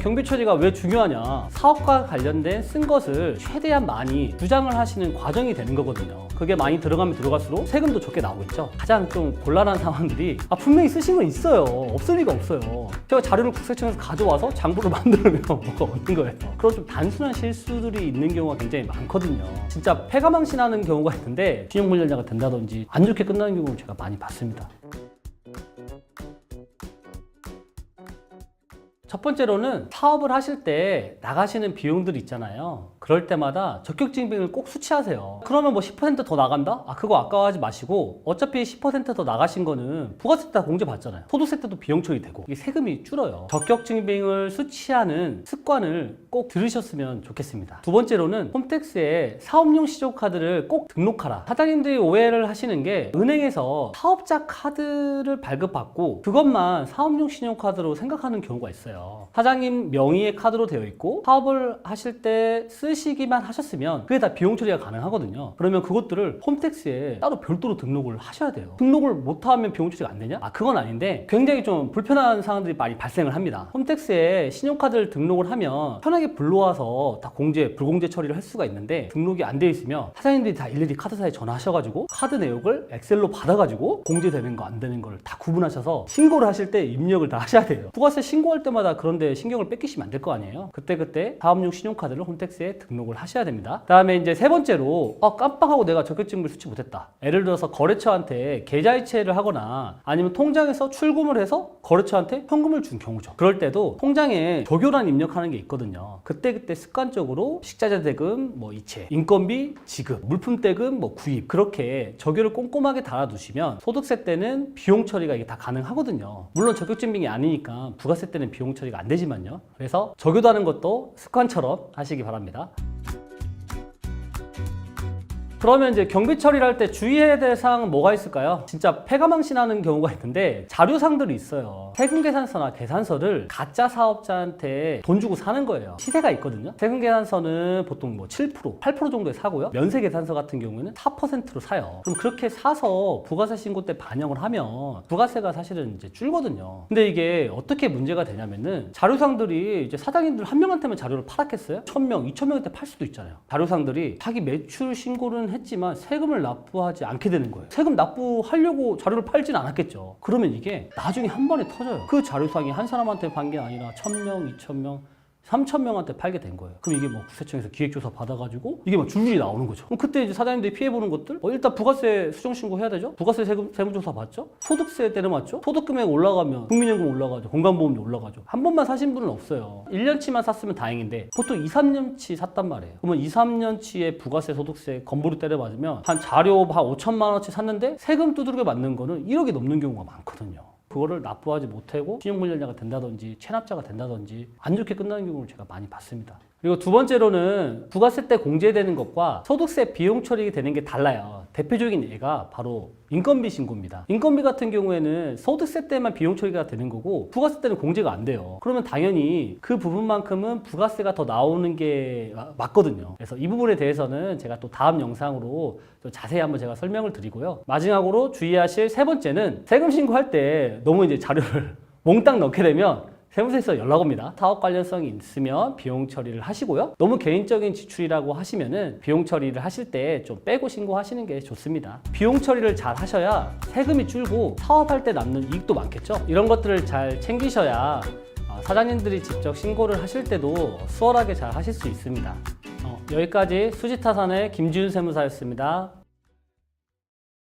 경비 처리가 왜 중요하냐? 사업과 관련된 쓴 것을 최대한 많이 주장을 하시는 과정이 되는 거거든요. 그게 많이 들어가면 들어갈수록 세금도 적게 나오겠죠. 가장 좀 곤란한 상황들이 아, 분명히 쓰신 거 있어요. 없을 리가 없어요. 제가 자료를 국세청에서 가져와서 장부를 만들면 뭐가 없는 거예요. 그런 좀 단순한 실수들이 있는 경우가 굉장히 많거든요. 진짜 패가망신하는 경우가 있는데 신용불량자가 된다든지 안 좋게 끝나는 경우를 제가 많이 봤습니다. 첫 번째로는 사업을 하실 때 나가시는 비용들이 있잖아요. 그럴 때마다 적격증빙을 꼭 수취하세요. 그러면 뭐 10%더 나간다? 아, 그거 아까워하지 마시고 어차피 10%더 나가신 거는 부가세 다 공제 받잖아요. 소득세 때도 비용 처리 되고 이게 세금이 줄어요. 적격증빙을 수취하는 습관을 꼭 들으셨으면 좋겠습니다. 두 번째로는 홈택스에 사업용 신용카드를 꼭 등록하라. 사장님들이 오해를 하시는 게 은행에서 사업자 카드를 발급받고 그것만 사업용 신용카드로 생각하는 경우가 있어요. 사장님 명의의 카드로 되어 있고 사업을 하실 때 쓰시기만 하셨으면 그게 다 비용 처리가 가능하거든요. 그러면 그것들을 홈택스에 따로 별도로 등록을 하셔야 돼요. 등록을 못하면 비용 처리가 안 되냐? 아 그건 아닌데 굉장히 좀 불편한 상황들이 많이 발생을 합니다. 홈택스에 신용카드를 등록을 하면 편하게 불러와서 다 공제, 불공제 처리를 할 수가 있는데 등록이 안돼 있으면 사장님들이 다 일일이 카드사에 전화하셔가지고 카드 내역을 엑셀로 받아가지고 공제되는 거 안 되는 걸 다 구분하셔서 신고를 하실 때 입력을 다 하셔야 돼요. 부가세 신고할 때마다 그런데 신경을 뺏기시면 안 될 거 아니에요. 그때그때 사업용 신용카드를 홈택스에 등록을 하셔야 됩니다. 다음에 이제 세 번째로 아 깜빡하고 내가 적격증을 수치 못했다. 예를 들어서 거래처한테 계좌이체를 하거나 아니면 통장에서 출금을 해서 거래처한테 현금을 준 경우죠. 그럴 때도 통장에 조교란 입력하는 게 있거든요. 그때그때 습관적으로 식자재 대금, 뭐 이체, 인건비, 지급, 물품 대금, 뭐 구입 그렇게 적요를 꼼꼼하게 달아두시면 소득세 때는 비용 처리가 이게 다 가능하거든요. 물론 적격증빙이 아니니까 부가세 때는 비용 처리 가 안 되지만요. 그래서 적요도 하는 것도 습관처럼 하시기 바랍니다. 그러면 이제 경비 처리를 할 때 주의해야 될 사항은 뭐가 있을까요? 진짜 패가망신하는 경우가 있는데 자료상들이 있어요. 세금 계산서나 계산서를 가짜 사업자한테 돈 주고 사는 거예요. 시세가 있거든요. 세금 계산서는 보통 뭐 7%, 8% 정도에 사고요. 면세 계산서 같은 경우에는 4%로 사요. 그럼 그렇게 사서 부가세 신고 때 반영을 하면 부가세가 사실은 이제 줄거든요. 근데 이게 어떻게 문제가 되냐면은 자료상들이 이제 사장님들 한 명한테만 자료를 팔았겠어요? 1000명, 2000명한테 팔 수도 있잖아요. 자료상들이 자기 매출 신고는 했지만 세금을 납부하지 않게 되는 거예요. 세금 납부하려고 자료를 팔진 않았겠죠. 그러면 이게 나중에 한 번에 터져요. 그 자료상이 한 사람한테 판 게 아니라 1000명, 2000명, 3천 명한테 팔게 된 거예요. 그럼 이게 뭐 국세청에서 기획조사 받아가지고 이게 막 줄줄이 나오는 거죠. 그럼 그때 이제 사장님들이 피해 보는 것들, 어, 일단 부가세 수정 신고 해야 되죠. 부가세 세금 세무조사 받죠. 소득세 때려 맞죠. 소득 금액 올라가면 국민연금 올라가죠. 건강보험료 올라가죠. 한 번만 사신 분은 없어요. 1년치만 샀으면 다행인데 보통 2, 3년치 샀단 말이에요. 그러면 2, 3년치의 부가세 소득세 건보료 때려 맞으면 한 자료 한 5천만 원치 샀는데 세금 두드려 맞는 거는 1억이 넘는 경우가 많거든요. 그거를 납부하지 못하고 신용불량자가 된다든지 체납자가 된다든지 안 좋게 끝나는 경우를 제가 많이 봤습니다. 그리고 두 번째로는 부가세 때 공제되는 것과 소득세 비용 처리 되는 게 달라요. 대표적인 예가 바로 인건비 신고입니다. 인건비 같은 경우에는 소득세 때만 비용 처리가 되는 거고 부가세 때는 공제가 안 돼요. 그러면 당연히 그 부분만큼은 부가세가 더 나오는 게 맞거든요. 그래서 이 부분에 대해서는 제가 또 다음 영상으로 좀 자세히 한번 제가 설명을 드리고요. 마지막으로 주의하실 세 번째는 세금 신고할 때 너무 이제 자료를 몽땅 넣게 되면 세무서에서 연락 옵니다. 사업 관련성이 있으면 비용 처리를 하시고요. 너무 개인적인 지출이라고 하시면은 비용 처리를 하실 때 좀 빼고 신고하시는 게 좋습니다. 비용 처리를 잘 하셔야 세금이 줄고 사업할 때 남는 이익도 많겠죠. 이런 것들을 잘 챙기셔야 어, 사장님들이 직접 신고를 하실 때도 수월하게 잘 하실 수 있습니다. 어, 여기까지 수지타산의 김지훈 세무사였습니다.